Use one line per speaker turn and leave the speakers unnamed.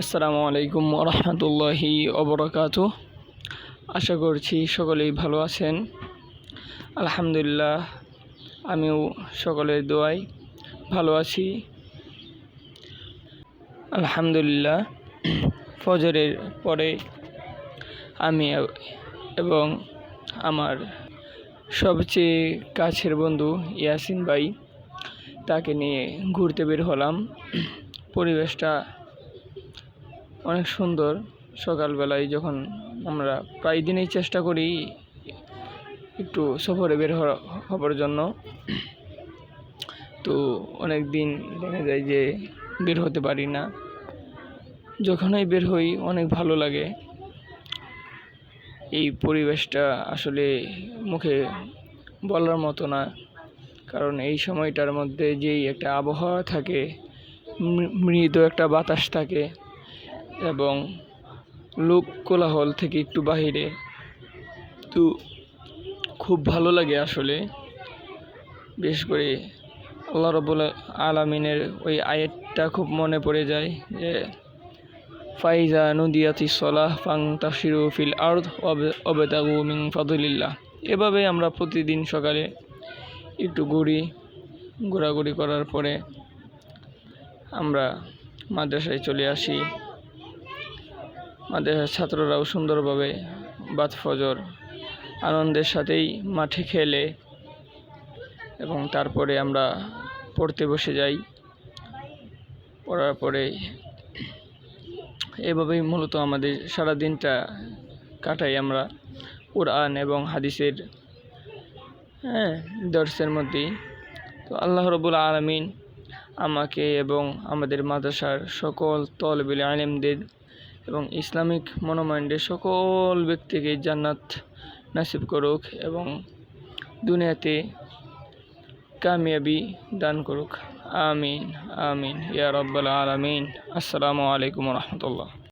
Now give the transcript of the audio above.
আসসালামু আলাইকুম রহমতুল্লাহি অবরাকাতু আশা করছি সকলেই ভালো আছেন। আলহামদুলিল্লাহ, আমিও সকলের দোয়াই ভালো আছি। আলহামদুলিল্লাহ, ফজরের পরে আমি এবং আমার সবচেয়ে কাছের বন্ধু ইয়াসিন ভাই, তাকে নিয়ে ঘুরতে বের হলাম। পরিবেশটা অনেক সুন্দর সকালবেলায় যখন আমরা প্রায় দিনেই চেষ্টা করি একটু সফরে বের হওয়া- হবার জন্য। তো অনেক দিন দেখা যায় যে বের হতে পারি না। যখনই বের হই অনেক ভালো লাগে। এই পরিবেশটা আসলে মুখে বলার মতো না। কারণ এই সময়টার মধ্যে যেই একটা আবহাওয়া থাকে মৃদু একটা বাতাস থাকে এবং লোক কোলাহল থেকে একটু বাহিরে। তো খুব ভালো লাগে আসলে। বিশেষ করে আল্লাহ রবুল আলমিনের ওই আয়েরটা খুব মনে পড়ে যায় যে, ফাইজা নদিয়াতি সলাহ ফাং তাসিরু ফিল আর্দ অবেতাগু মিং ফাদুলিল্লাহ। এভাবে আমরা প্রতিদিন সকালে একটু ঘুরি, ঘোরাঘুরি করার পরে আমরা মাদ্রাসায় চলে আসি। মাদ্রাসার ছাত্ররাও সুন্দরভাবে বাদ ফজর আনন্দের সাথেই মাঠে খেলে এবং তারপরে আমরা পড়তে বসে যাই। পড়ার পরে এভাবেই মূলত আমাদের সারা দিনটা কাটাই আমরা কোরআন এবং হাদিসের হ্যাঁ দর্শের মধ্যেই। তো আল্লাহ রবুল আলমিন আমাকে এবং আমাদের মাদ্রাসার সকল তলবিল আলেমদের এবং ইসলামিক মনোমাইন্ডের সকল ব্যক্তিকে জান্নাত নাসিব করুক এবং দুনিয়াতে কামিয়াবি দান করুক। আমিন আমিন, ইয়া রব্বাল আলমিন। আসসালামু আলাইকুম রহমতুল্লাহ।